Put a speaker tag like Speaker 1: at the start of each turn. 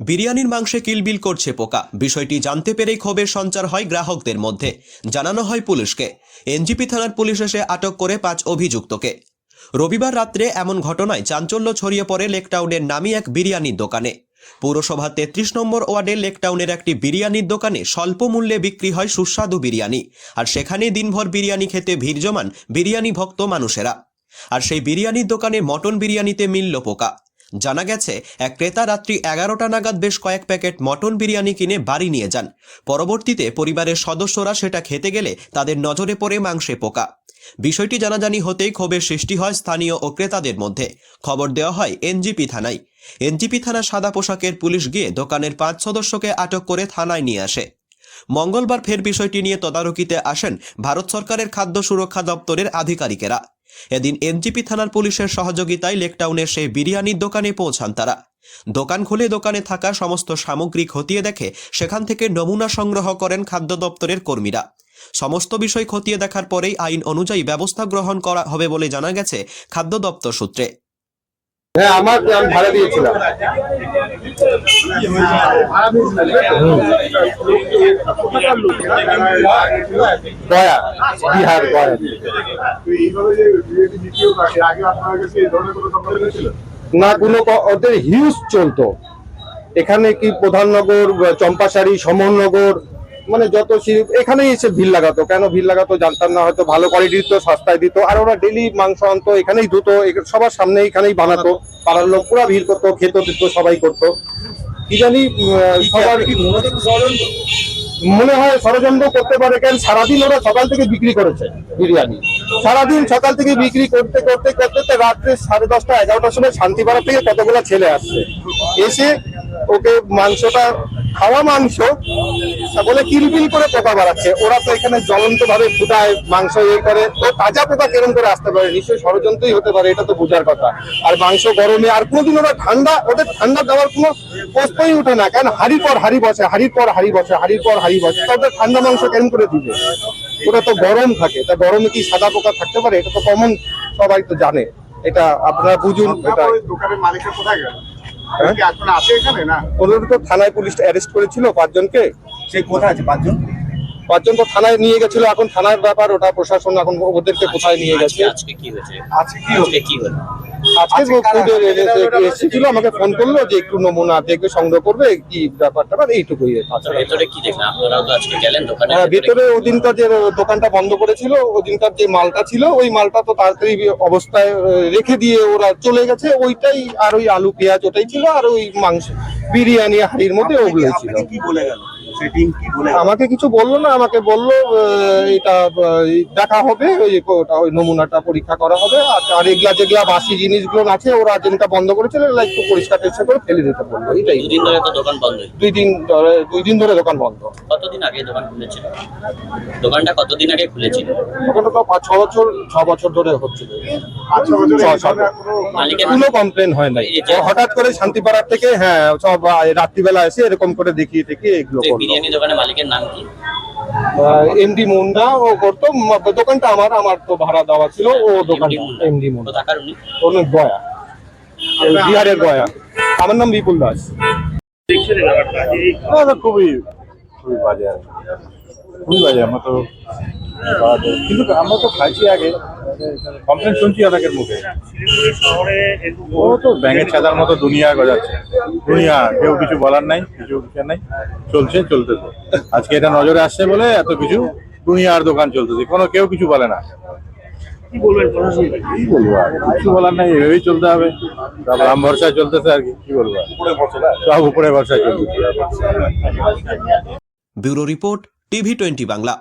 Speaker 1: বিরিয়ানির মাংসে কিলবিল করছে পোকা। বিষয়টি জানতে পেরেই ক্ষোভের সঞ্চার হয় গ্রাহকদের মধ্যে। জানানো হয় পুলিশকে। এনজিপি থানার পুলিশ এসে আটক করে পাঁচ অভিযুক্তকে। রবিবার রাত্রে এমন ঘটনায় চাঞ্চল্য ছড়িয়ে পড়ে লেকটাউনের নামি এক বিরিয়ানির দোকানে। পৌরসভা তেত্রিশ নম্বর ওয়ার্ডে লেকটাউনের একটি বিরিয়ানির দোকানে স্বল্প মূল্যে বিক্রি হয় সুস্বাদু বিরিয়ানি। আর সেখানে দিনভর বিরিয়ানি খেতে ভিড় জমান বিরিয়ানি ভক্ত মানুষেরা। আর সেই বিরিয়ানির দোকানে মটন বিরিয়ানিতে মিলল পোকা। জানা গেছে, এক ক্রেতা রাত্রি এগারোটা নাগাদ বেশ কয়েক প্যাকেট মটন বিরিয়ানি কিনে বাড়ি নিয়ে যান। পরবর্তীতে পরিবারের সদস্যরা সেটা খেতে গেলে তাদের নজরে পড়ে মাংসে পোকা। বিষয়টি জানাজানি হতেই ক্ষোভের সৃষ্টি হয় স্থানীয় ও ক্রেতাদের মধ্যে। খবর দেওয়া হয় এনজিপি থানায়। এনজিপি থানা সাদা পোশাকের পুলিশ গিয়ে দোকানের পাঁচ সদস্যকে আটক করে থানায় নিয়ে আসে। মঙ্গলবার ফের বিষয়টি নিয়ে তদারকিতে আসেন ভারত সরকারের খাদ্য সুরক্ষা দপ্তরের আধিকারিকেরা। এদিন এনজিপি থানার পুলিশের সহযোগিতায় লেকটাউনের সেই বিরিয়ানির দোকানে পৌঁছান তারা। দোকান খুলে দোকানে থাকা সমস্ত সামগ্রী খতিয়ে দেখে সেখান থেকে নমুনা সংগ্রহ করেন খাদ্য দপ্তরের কর্মীরা। সমস্ত বিষয় খতিয়ে দেখার পরেই আইন অনুযায়ী ব্যবস্থা গ্রহণ করা হবে বলে জানা গেছে খাদ্য দপ্তর সূত্রে।
Speaker 2: হ্যাঁ আমার আমি ভাড়া দিয়েছিলাম। গয়া, বিহার, গয়া। না, কোনো ওদের হিউজ চলতো। এখানে কি প্রধাননগর, চম্পাশাড়ি, সমরনগর মানে যত সি- এখানেই এসে ভিড় লাগাতো। কেন ভিড় লাগাতো জানতাম না হয়তো ভালো কোয়ালিটি দিত সস্তায় দিত। আর ওরা ডেলি মাংস আনতো এখানেই ধুতো সবার সামনে এখানেই বানাতো। পাড়ার লোক পুরা ভিড় করতো খেতো দিত সবাই করতো। কি জানি সবার মনে হয় ষড়যন্ত্র করতে পারে কেন সারাদিন ওরা সকাল থেকে বিক্রি করেছে বিরিয়ানি। সারাদিন সকাল থেকে বিক্রি করতে করতে করতে তো রাত্রে সাড়ে দশটা এগারোটার সময় শান্তিপাড়া থেকে কতগুলো ছেলে আসছে। এসে ওকে মাংসটা খাওয়া মাংস বলে কিলবিল করে পোকা বাড়াচ্ছে। ওরা তো এখানে জ্বলন্ত ভাবে ফুটায় মাংস ইয়ে করে। তো তাজা পোকা কেরম করে আসতে পারে? নিশ্চয়ই ষড়যন্ত্রই হতে পারে এটা তো বোঝার কথা। আর মাংস গরমে আর কোনোদিন ওরা ঠান্ডা ওদের ঠান্ডা দেওয়ার কোনো প্রশ্নই ওঠে না। কারণ হাড়ির পর হাড়ি বসে হাড়ির পর হাড়ি বসে হাড়ির পর হাড়ি বসে। তাদের ঠান্ডা মাংস কেমন করে দিবে? ওরা তো গরম থাকে। তা গরমে কি সাদা পোকা থাকতে পারে? এটা তো কমন সবাই তো জানে। এটা আপনারা বুঝুন এটা
Speaker 3: দোকানের মালিকের কোথায় গেল
Speaker 2: হ্যাঁ?
Speaker 3: কি এখন আছে এখানে? না।
Speaker 2: ওদের তো থানায় পুলিশ অ্যারেস্ট করেছিল পাঁচজনকে।
Speaker 3: সে কোথায় আছে? পাঁচজন?
Speaker 2: পাঁচজন তো থানায় নিয়ে গেছিল। এখন থানার ব্যাপার ওটা প্রশাসন এখন ওদেরকে কোথায় নিয়ে গেছে?
Speaker 4: আজকে কি হয়েছে?
Speaker 3: আজকে কি
Speaker 4: হয়েছে? কি হলো?
Speaker 2: আজকে ফুডের এসেছিল আমাকে ফোন করল যে একটু নমুনা দেখবে সংগ্রহ করবে কি ব্যাপারটা মানে এইটুকুই
Speaker 4: আচ্ছা ভেতরে কি দেখলেন আপনারাও তো আজকে গেলেন দোকানে
Speaker 2: হ্যাঁ ভেতরে ওদিনকার যে দোকানটা বন্ধ করেছিল ওদিনকার যে মালটা ছিল ওই মালটা তো তাড়াতাড়ি অবস্থায় রেখে দিয়ে ওরা চলে গেছে ওইটাই আর ওই আলু পেঁয়াজ ওটাই ছিল আর ওই মাংস বিরিয়ানি হাড়ির মধ্যে ওগুলোই ছিল।
Speaker 3: কি বলে গেল?
Speaker 2: আমাকে কিছু বলল না আমাকে বলল এটা দেখা হবে ওই ওটা ওই নমুনাটা পরীক্ষা করা হবে আর আর এগুলা যেগুলা বাসি জিনিসগুলো আছে ওরা যেটা বন্ধ করেছিল এগুলা একটু পরিষ্কার টরিষ্কার করে ফেলে দিতে বলল এটাই
Speaker 4: দুদিন ধরে তো দোকান বন্ধ।
Speaker 2: দুই দিন ধরে দুই দিন ধরে দোকান বন্ধ।
Speaker 4: কতদিন আগে দোকান খুলেছিল? দোকানটা কতদিন আগে খুলেছিল?
Speaker 2: তো পাঁচ ছ বছর ছ বছর ধরে হচ্ছিল।
Speaker 3: কোনো
Speaker 4: মালিকের
Speaker 2: কোনো কমপ্লেন হয় নাই। হঠাৎ করে শান্তিপাড়ার থেকে হ্যাঁ সব রাত্রিবেলা এসে এরকম করে দেখিয়ে দেখিয়ে এগুলো
Speaker 4: বিরিয়ানি দোকানের মালিকের নাম কি?
Speaker 2: এমডি মুন্ডা ও করতো। দোকানটা আমার আমার তো ভাড়া দেওয়া ছিল ও দোকান এমডি মুন্ডা।
Speaker 4: উনি?
Speaker 2: গয়া। বিহারের গয়া। আমার নাম বিপুল দাস।
Speaker 5: খুবই খুবই বাজে আর কি। খুবই বাজে আমরা তো কিন্তু আমরা তো খাইছি আগে। কমপ্লেন শুনছি অনেকের মুখে। ও তো ব্যাঙের ছাদার মতো দুনিয়া গজাচ্ছে। দুনিয়া কেউ কিছু বলার নাই কিছু কিছু নাই। চলছে চলতেছে। আজকে এটা নজরে আসছে বলে এত কিছু দুনিয়ার দোকান চলতেছে। কোনো কেউ কিছু বলে না। কি বলব আর? কিছু বলার নাই এভাবেই চলতে হবে। সব রাম ভরসায় চলতেছে আর কি কি বলব সব উপরে ভরসায় চলতেছে।
Speaker 1: Bureau report TV twenty Bangla.